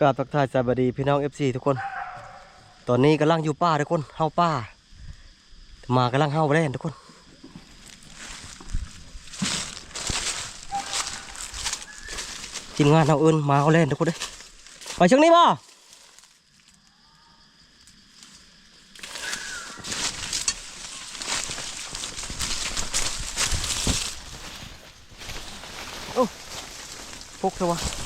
กราบทักทายสวัสดีพี่น้อง FC ทุกคน ตอนนี้กำลังอยู่ป่าทุกคนเฮาป่ามากำลังเฮาไปเล่นทุกคน ทีมงานเอาเอินมาเอาเล่นทุกคนเลยไปช่วงนี้บ่โอ้พกเถอะวะ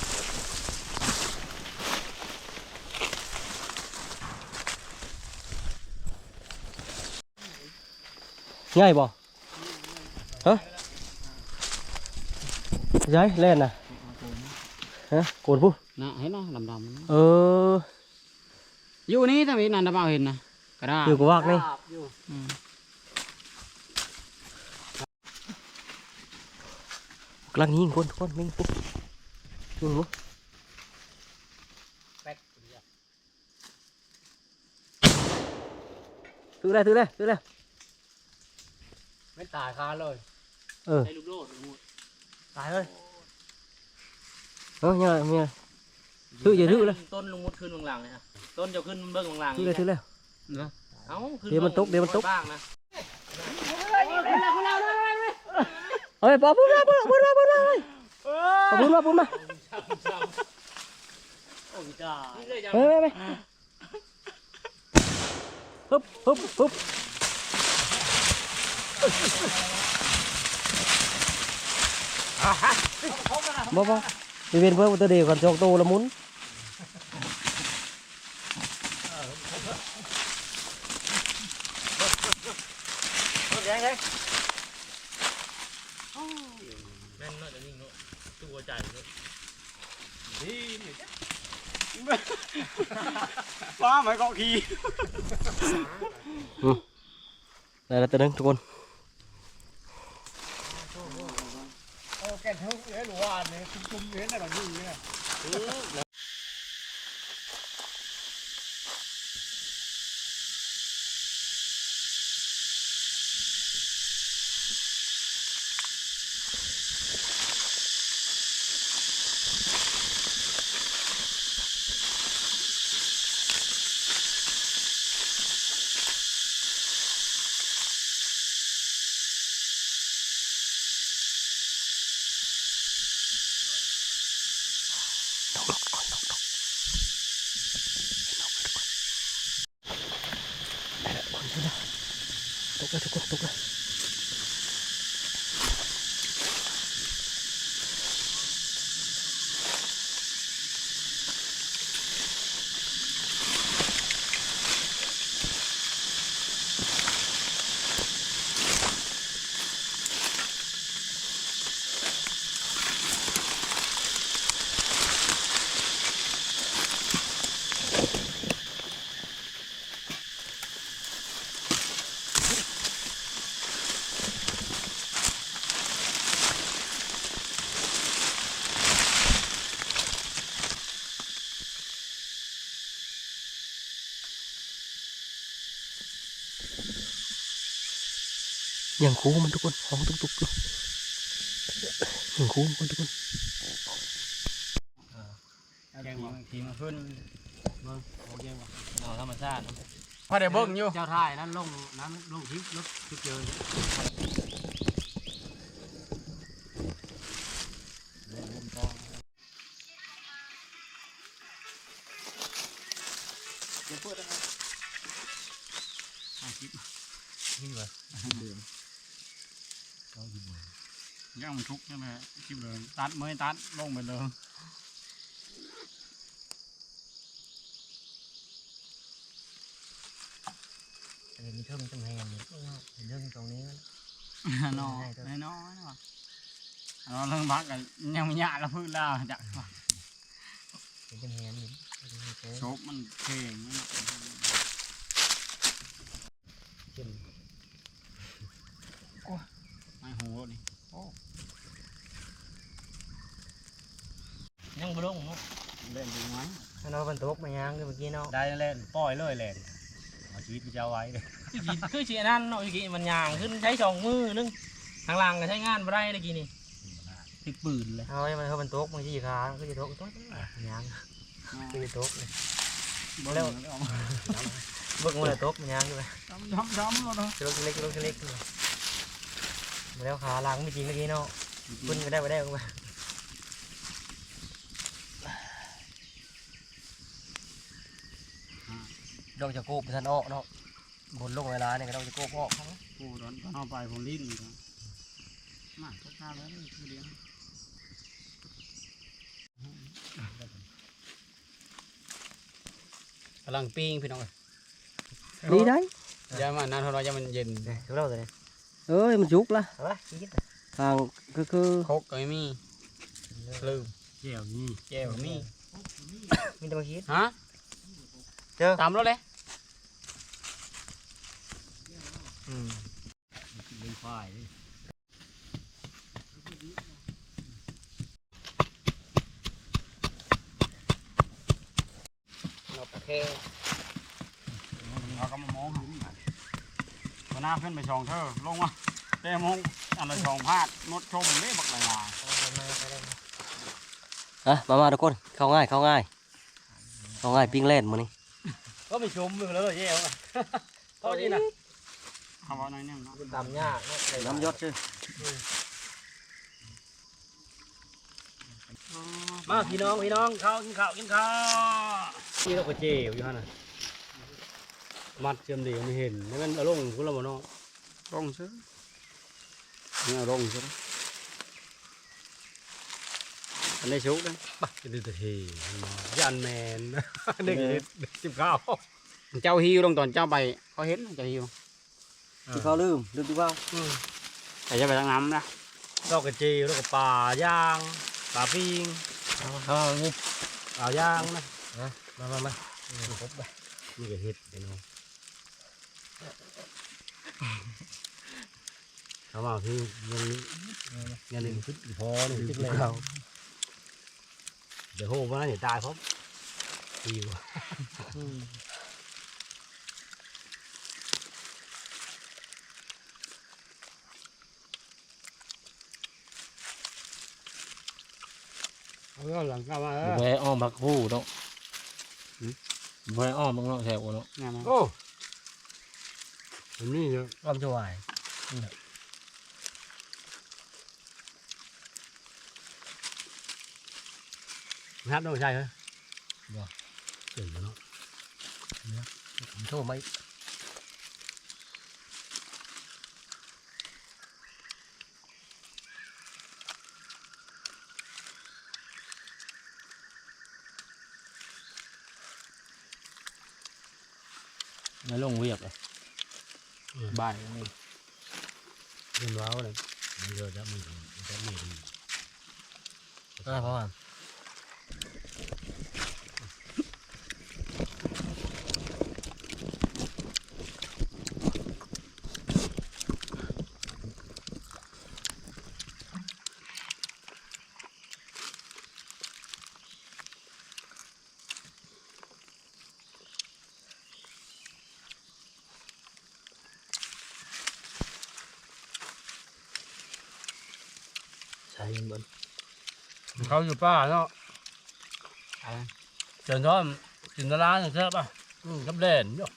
ง่ายบ่ฮะย้ายเล่นน่ะฮะโกนผู้น่ะเห็นนะดำๆเออ อยู่นี่ถ้ามีนันดำเอาเห็นนะกระดาษอยู่กับวากนี่อืมกำลังยิงคนทุกคนยิงปุ๊บยิงปุ๊บถือเลยถือเลยถือเลยไม่ ตายคาเลยเออ ใช้ลูกโลดลูกตายเลยเออยังไงยังไงถืออย่าถือเลย ต้นลุงมุดขึ้นบางหลังเลยฮะต้นจะขึ้นเบื้องบางหลังถือเลยถือเลย เอ้าขึ้นเดี๋ยวมันตกเดี๋ยวมันตก บ้างนะเฮ้ยปอปุ๊บมาปุ๊บมาปุ๊บมาปุ๊บมาเฮ้ยปอปุ๊บมาปุ๊บมานี่เลยจะเฮ้ยไปไปปุ๊บปุ๊บปุ๊บ บ่บ่ไปเวียนเพื่อนตัวเดียวกันจองโตละมุนแม่นเนาะจะวิ่งเนาะตัวใจเนาะฟ้าไม่ก็ขี่ได้แล้วตัวหนึงทุกคน โอ้แกทุกเอ้ยหรือว่าเนี่ยคุ้มๆเห็นอะไรแบบนี้เนี่ย ยังคูมันทุกคนห้องตุกตุกอยู่ยังคูมันทุกคนแกงทีมาขึ้นเบิ้งโอเคว่ะเอาธรรมชาติพอได้เบิ้งอยู่เจ้าท่ายนั้นลงนั้นลงทิพรถทุกเจอย่างมันทุกใช่ไหมคลิปเลยตัดไม่ตัดลงไปเลยมีเท่ามันตรงไหนอย่างนี้เรื่องตรงนี้น้อยน้อยๆว่ะเราเรื่องพักกันยังไม่ยากแล้วพื้นแล้วจักเป็นจังแหนนี่โชบมันเข่งไม่หูนี่ ยังบ่ลงเนาะ เล่นดูไหม เราบรรทุกมายังเมื่อกี้เนาะได้เล่นปล่อยเลยเล่นเอาชีวิตมันจะเอาไว้เลยคือสิคือสิอันนั้นเนาะอีกทีมันยางขึ้นใช้สองมือนึงทางหล่างก็ใช้งานบ่ได้เมื่อกี้นี่ติดปืนเลยเอาให้มันเขาบรรทุกบางทีขาก็จะทุกตัวยังมีโต๊ะเลยบ่แล้วเอาเบิกมาเลยโต๊ะมันยางอยู่เลยดำดำดำแล้วเนาะกิโลเล็กกิโลเล็กเลยมาแล้วขาล้างไม่จริงเมื่อกี้เนาะขึ้นไปได้ไปได้มา ดอกจะโกบไปทันออกเนาะบนลงเวลาเนี่ยก็ดอกจะโกบออกกูตอนตอนเอาไปผมลิ้นอยู่มาทุกท่าแล้วนี่คือเลี้ยงกำลังปิ้งพี่น้องนี่ได้อย่ามันนานเท่าไรอย่ามันเย็นเนี่ยทุกเราเลยเอ้ยมันจุกละเอาละกินทางก็คือคกก็ไม่มีลืมเจียวนี่เจียวมีมีแต่มาคิดฮะ เจอตามรถเลยอืมเป็นควายเราโอเคเราก็มามองหันหัวหน้าขึ้นไปชองเธอลงมาเต้มงอันละชองพาดมดชมนี่บักลายลายอะมามาทุกคน เข้าง่าย เข้าง่าย เข้าง่ายปิ้งเล่นมื้อนี้ ก็ไม่ชมมึงแล้วแย่ว่ะตอนนี้นะเขาว่าน้อยเนี่ยเนาะตำยากเนาะน้ำยศชื่อมาพี่น้องพี่น้องข้าวกินข้าวกินข้าวนี่เราก็เจียวอยู่ฮะน่ะมัดเจียมเดียวไม่เห็นนี่มันเอาลงคุณเราบ่เนาะลงซื้อเนี่ยลงซื้อ อันนี้ชุกเลยปักจะดูแต่เฮยันแมนเด็กสิบเก้าเจ้าฮิวลงตอนเจ้าไปเขาเห็นเจ้าฮิวที่เขาลืมลืมที่ว่าแต่จะไปทางน้ำนะเราก็เจียวแล้วก็ปลาย่างปลาปิ้งเอานี่ปลาย่างนะมามามาครบไปนี่ก็เห็ดพี่น้องเอามาพี่เงินนี้เงินนี้ขึ้นพอนี่ขึ้นเลย เดี๋ยวโหมาเนี่ยตายพร้อมอิวเอาเรื่องหลังกลับมาเออแหวอ้อมบักฮู้เนาะแหวอ้อมบักเนาะแถวเนาะเนี่ยนะโอ้ผมนี่เยอะความจะไหวนั ดต้องใช่ไหมเก่งเนาะผมโทษไหมไม่ลงเวียกเลยบ่ายนี่เงินว้าวเลยมันเยอะจะมีจะมีดีอ่าเพราะว่าใช่เงินเขาอยู่ป้าเนาะเจนท้อมกินตลาดอย่างเช่ป่ะอืมกับเด่นเนาะ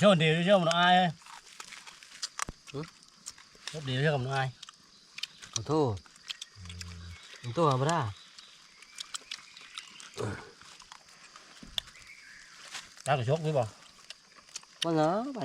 cho điều cho một ai ấy chốt điều cho một ai ขอโทษขอโทษธรรมดา ta phải chốt với bà ว่าเนาะไป